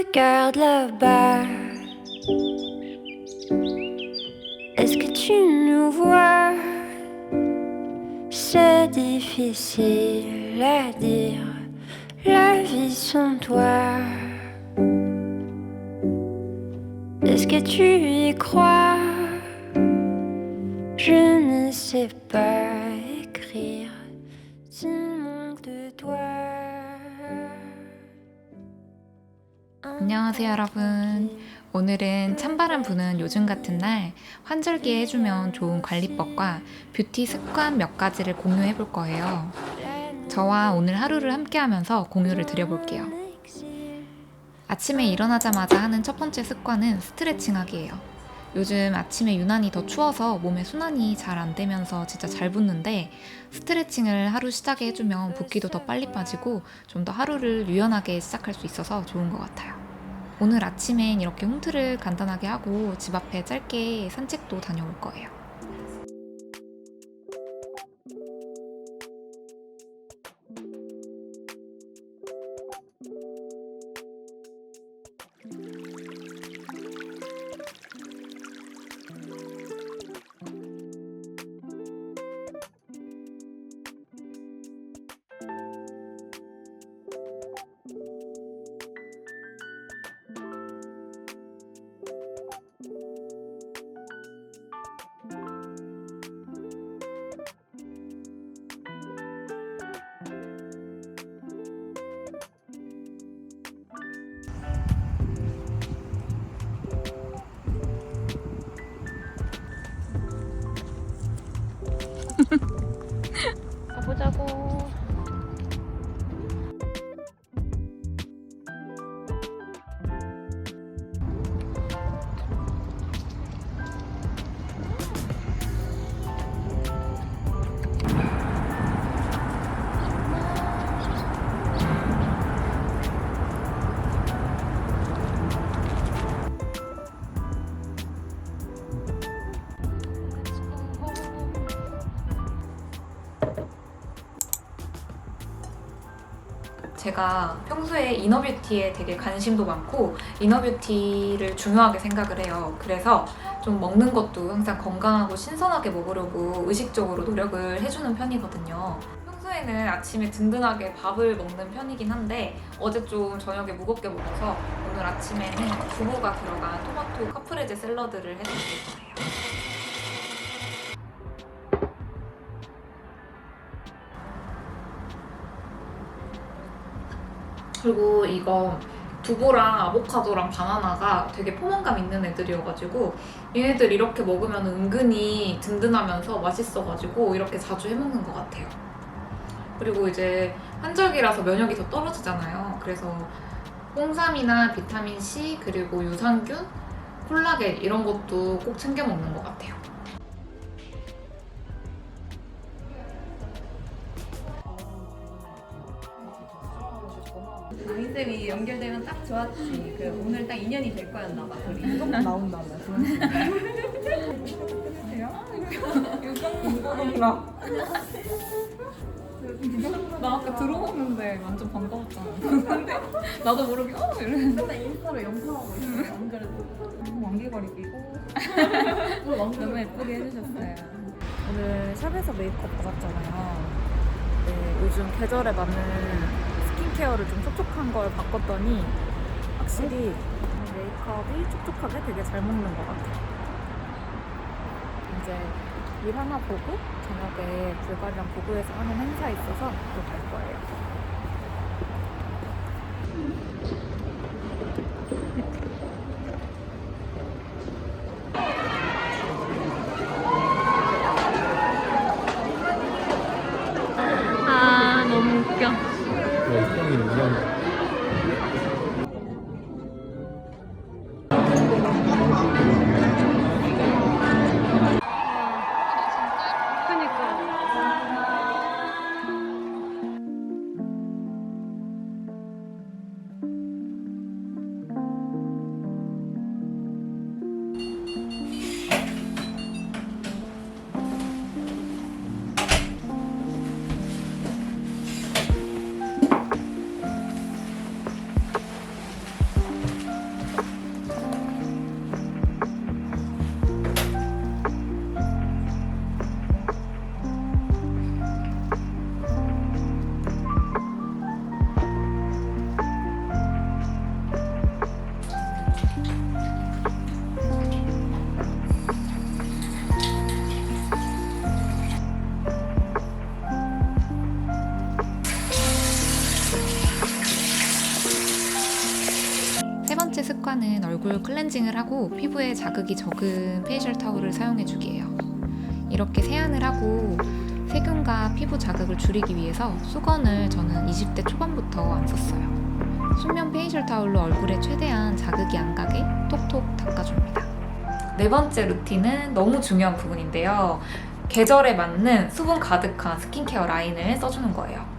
regardes là-bas. Est-ce que tu nous vois? C'est difficile à dire, la vie sans toi. Est-ce que tu y crois? Je ne sais pas écrire s'il manque de toi. 안녕하세요, 여러분. 오늘은 찬바람 부는 요즘 같은 날 환절기에 해주면 좋은 관리법과 뷰티 습관 몇 가지를 공유해 볼 거예요. 저와 오늘 하루를 함께 하면서 공유를 드려볼게요. 아침에 일어나자마자 하는 첫 번째 습관은 스트레칭 하기예요. 요즘 아침에 유난히 더 추워서 몸에 순환이 잘 안 되면서 진짜 잘 붓는데 스트레칭을 하루 시작에 해주면 붓기도 더 빨리 빠지고 좀 더 하루를 유연하게 시작할 수 있어서 좋은 것 같아요. 오늘 아침엔 이렇게 홈트를 간단하게 하고 집 앞에 짧게 산책도 다녀올 거예요. 제가 평소에 이너뷰티에 되게 관심도 많고 이너뷰티를 중요하게 생각을 해요. 그래서 좀 먹는 것도 항상 건강하고 신선하게 먹으려고 의식적으로 노력을 해주는 편이거든요. 평소에는 아침에 든든하게 밥을 먹는 편이긴 한데 어제 좀 저녁에 무겁게 먹어서 오늘 아침에는 두부가 들어간 토마토 카프레제 샐러드를 해드릴 거예요. 그리고 이거 두부랑 아보카도랑 바나나가 되게 포만감 있는 애들이어가지고 얘네들 이렇게 먹으면 은근히 든든하면서 맛있어가지고 이렇게 자주 해먹는 것 같아요. 그리고 이제 환절기라서 면역이 더 떨어지잖아요. 그래서 홍삼이나 비타민 C 그리고 유산균, 콜라겐 이런 것도 꼭 챙겨 먹는 것 같아요. 아이쌤이 연결되면 딱 좋았지. 그 오늘 딱 인연이 될 거였나 봐. 둘이. 나온다며. 나 아까 들어봤는데 완전 반가웠잖아. 근데 나도 모르게 어 이러는데 근데 인스타로 영상하고 있어. 안 그래도. 왕개거리 끼고 너무 너무 예쁘게 해주셨어요. 오늘 샵에서 메이크업 받았잖아요. 네, 요즘 계절에 맞는 스킨케어를 좀 촉촉한 걸 바꿨더니 확실히 메이크업이 촉촉하게 되게 잘 먹는 것 같아요. 이제 일 하나 보고 저녁에 불가리랑 보고에서 하는 행사 있어서 또 갈 거예요. 인형이네 인형 클렌징을 하고 피부에 자극이 적은 페이셜 타올을 사용해 주기예요. 이렇게 세안을 하고 세균과 피부 자극을 줄이기 위해서 수건을 저는 20대 초반부터 안 썼어요. 순면 페이셜 타올로 얼굴에 최대한 자극이 안 가게 톡톡 닦아줍니다. 네 번째 루틴은 너무 중요한 부분인데요. 계절에 맞는 수분 가득한 스킨케어 라인을 써주는 거예요.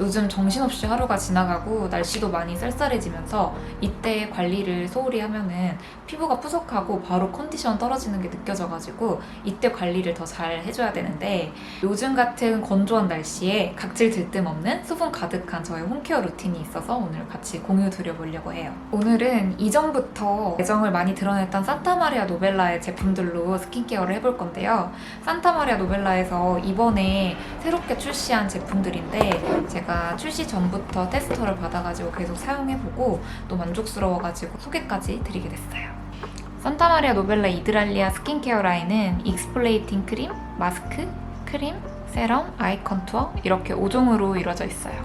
요즘 정신없이 하루가 지나가고 날씨도 많이 쌀쌀해지면서 이때 관리를 소홀히 하면은 피부가 푸석하고 바로 컨디션 떨어지는 게 느껴져가지고 이때 관리를 더 잘 해줘야 되는데 요즘 같은 건조한 날씨에 각질 들뜸 없는 수분 가득한 저의 홈케어 루틴이 있어서 오늘 같이 공유 드려보려고 해요. 오늘은 이전부터 애정을 많이 드러냈던 산타마리아 노벨라의 제품들로 스킨케어를 해볼 건데요. 산타마리아 노벨라에서 이번에 새롭게 출시한 제품들인데 제가 출시 전부터 테스터를 받아가지고 계속 사용해보고 또 만족스러워가지고 소개까지 드리게 됐어요. 산타마리아 노벨라 이드랄리아 스킨케어 라인은 익스플레이팅 크림, 마스크, 크림, 세럼, 아이 컨투어 이렇게 5종으로 이루어져 있어요.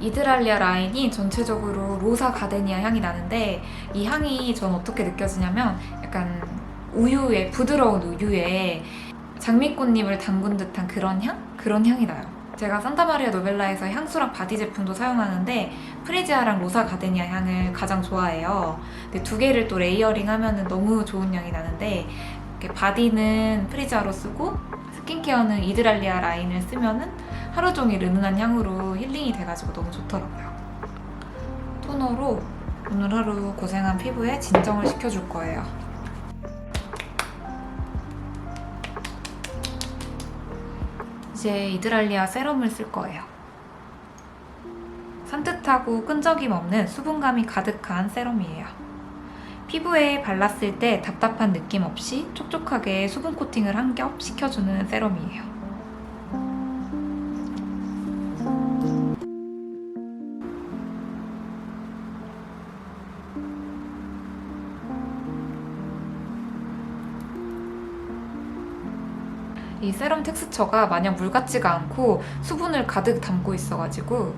이드랄리아 라인이 전체적으로 로사 가데니아 향이 나는데 이 향이 전 어떻게 느껴지냐면 약간 우유에 부드러운 우유에 장미꽃잎을 담근 듯한 그런 향? 그런 향이 나요. 제가 산타마리아 노벨라에서 향수랑 바디 제품도 사용하는데 프리지아랑 로사 가데니아 향을 가장 좋아해요. 근데 두 개를 또 레이어링 하면은 너무 좋은 향이 나는데 바디는 프리지아로 쓰고 스킨케어는 이드랄리아 라인을 쓰면은 하루 종일 은은한 향으로 힐링이 돼가지고 너무 좋더라고요. 토너로 오늘 하루 고생한 피부에 진정을 시켜줄 거예요. 이제 이드랄리아 세럼을 쓸 거예요. 산뜻하고 끈적임 없는 수분감이 가득한 세럼이에요. 피부에 발랐을 때 답답한 느낌 없이 촉촉하게 수분 코팅을 한 겹 시켜주는 세럼이에요. 세럼 텍스처가 마냥 물 같지가 않고 수분을 가득 담고 있어가지고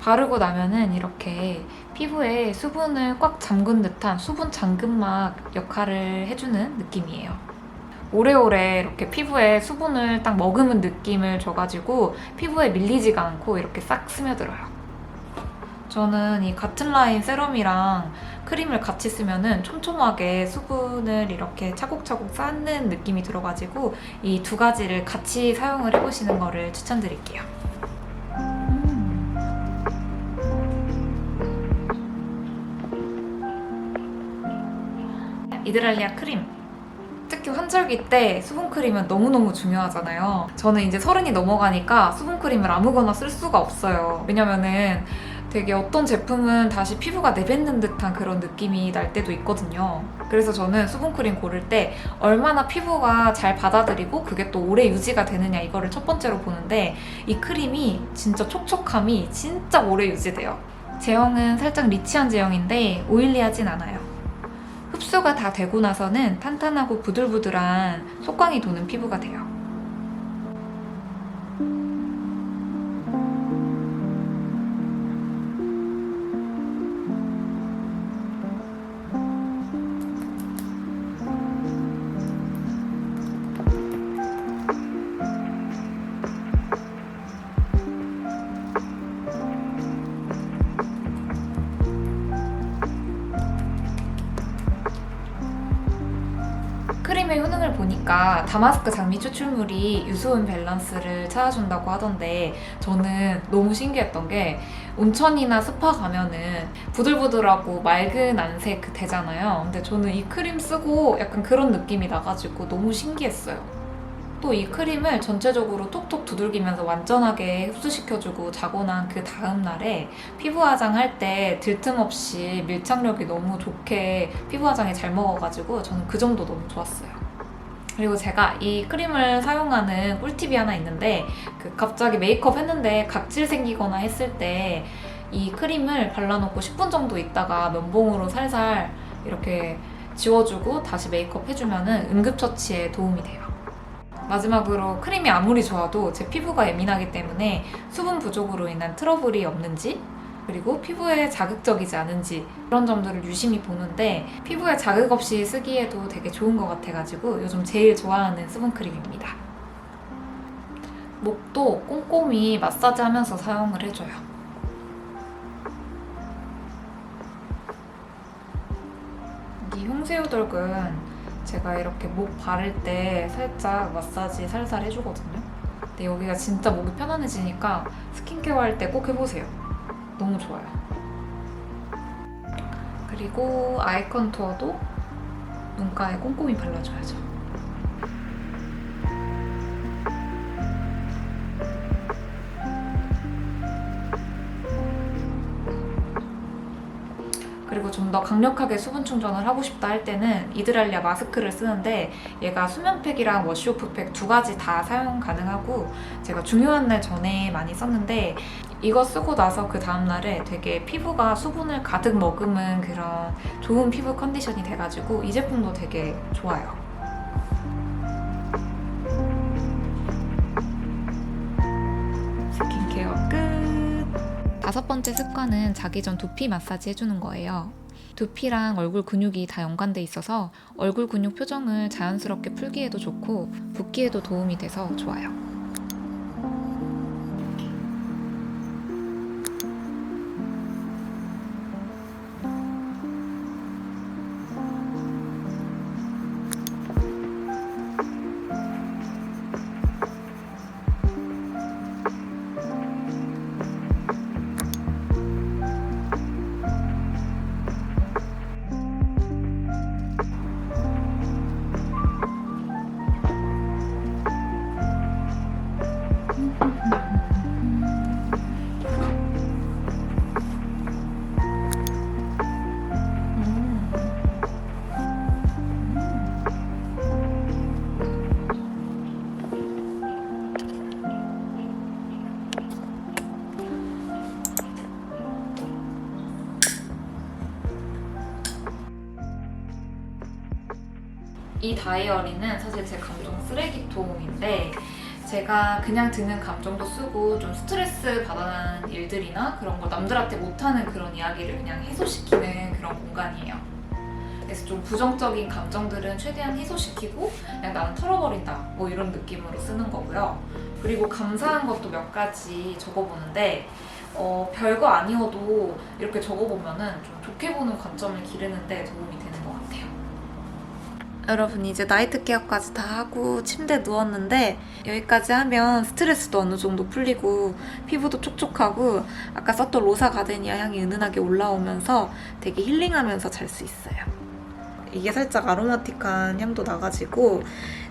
바르고 나면은 이렇게 피부에 수분을 꽉 잠근 듯한 수분 잠금막 역할을 해주는 느낌이에요. 오래오래 이렇게 피부에 수분을 딱 머금은 느낌을 줘가지고 피부에 밀리지가 않고 이렇게 싹 스며들어요. 저는 이 같은 라인 세럼이랑 크림을 같이 쓰면은 촘촘하게 수분을 이렇게 차곡차곡 쌓는 느낌이 들어가지고 이 두 가지를 같이 사용을 해보시는 거를 추천드릴게요. 이드랄리아 크림. 특히 환절기 때 수분크림은 너무너무 중요하잖아요. 저는 이제 서른이 넘어가니까 수분크림을 아무거나 쓸 수가 없어요. 왜냐면은 되게 어떤 제품은 다시 피부가 내뱉는 듯한 그런 느낌이 날 때도 있거든요. 그래서 저는 수분크림 고를 때 얼마나 피부가 잘 받아들이고 그게 또 오래 유지가 되느냐 이거를 첫 번째로 보는데 이 크림이 진짜 촉촉함이 진짜 오래 유지돼요. 제형은 살짝 리치한 제형인데 오일리하진 않아요. 흡수가 다 되고 나서는 탄탄하고 부들부들한 속광이 도는 피부가 돼요. 보니까 다마스크 장미 추출물이 유수분 밸런스를 찾아준다고 하던데 저는 너무 신기했던 게 온천이나 스파 가면은 부들부들하고 맑은 안색 되잖아요. 근데 저는 이 크림 쓰고 약간 그런 느낌이 나가지고 너무 신기했어요. 또이 크림을 전체적으로 톡톡 두들기면서 완전하게 흡수시켜주고 자고 난 그 다음 날에 피부 화장할 때 들뜸 없이 밀착력이 너무 좋게 피부 화장이 잘 먹어가지고 저는 그 정도 너무 좋았어요. 그리고 제가 이 크림을 사용하는 꿀팁이 하나 있는데 그 갑자기 메이크업 했는데 각질 생기거나 했을 때 이 크림을 발라놓고 10분 정도 있다가 면봉으로 살살 이렇게 지워주고 다시 메이크업 해주면은 응급처치에 도움이 돼요. 마지막으로 크림이 아무리 좋아도 제 피부가 예민하기 때문에 수분 부족으로 인한 트러블이 없는지 그리고 피부에 자극적이지 않은지 그런 점들을 유심히 보는데 피부에 자극 없이 쓰기에도 되게 좋은 것 같아가지고 요즘 제일 좋아하는 수분크림입니다. 목도 꼼꼼히 마사지 하면서 사용을 해줘요. 이 흉쇄유돌근 제가 이렇게 목 바를 때 살짝 마사지 살살 해주거든요. 근데 여기가 진짜 목이 편안해지니까 스킨케어 할 때 꼭 해보세요. 너무 좋아요. 그리고 아이 컨투어도 눈가에 꼼꼼히 발라줘야죠. 그리고 좀 더 강력하게 수분 충전을 하고 싶다 할 때는 이드랄리아 마스크를 쓰는데 얘가 수면팩이랑 워시오프팩 두 가지 다 사용 가능하고 제가 중요한 날 전에 많이 썼는데 이거 쓰고 나서 그 다음날에 되게 피부가 수분을 가득 머금은 그런 좋은 피부 컨디션이 돼가지고 이 제품도 되게 좋아요. 스킨케어 끝! 다섯 번째 습관은 자기 전 두피 마사지 해주는 거예요. 두피랑 얼굴 근육이 다 연관돼 있어서 얼굴 근육 표정을 자연스럽게 풀기에도 좋고 붓기에도 도움이 돼서 좋아요. 이 다이어리는 사실 제 감정 쓰레기통인데 제가 그냥 드는 감정도 쓰고 좀 스트레스 받아하는 일들이나 그런 거 남들한테 못하는 그런 이야기를 그냥 해소시키는 그런 공간이에요. 그래서 좀 부정적인 감정들은 최대한 해소시키고 그냥 나는 털어버린다 뭐 이런 느낌으로 쓰는 거고요. 그리고 감사한 것도 몇 가지 적어보는데 어, 별거 아니어도 이렇게 적어보면은 좀 좋게 보는 관점을 기르는데 도움이 되는. 여러분 이제 나이트 케어까지 다 하고 침대 누웠는데 여기까지 하면 스트레스도 어느 정도 풀리고 피부도 촉촉하고 아까 썼던 로사 가데니아 향이 은은하게 올라오면서 되게 힐링하면서 잘 수 있어요. 이게 살짝 아로마틱한 향도 나가지고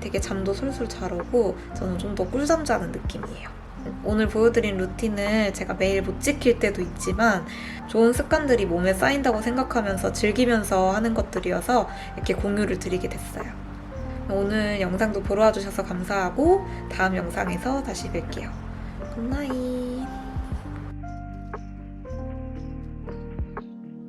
되게 잠도 솔솔 잘 오고 저는 좀 더 꿀잠 자는 느낌이에요. 오늘 보여드린 루틴을 제가 매일 못 지킬 때도 있지만 좋은 습관들이 몸에 쌓인다고 생각하면서 즐기면서 하는 것들이어서 이렇게 공유를 드리게 됐어요. 오늘 영상도 보러 와주셔서 감사하고 다음 영상에서 다시 뵐게요. 굿나잇.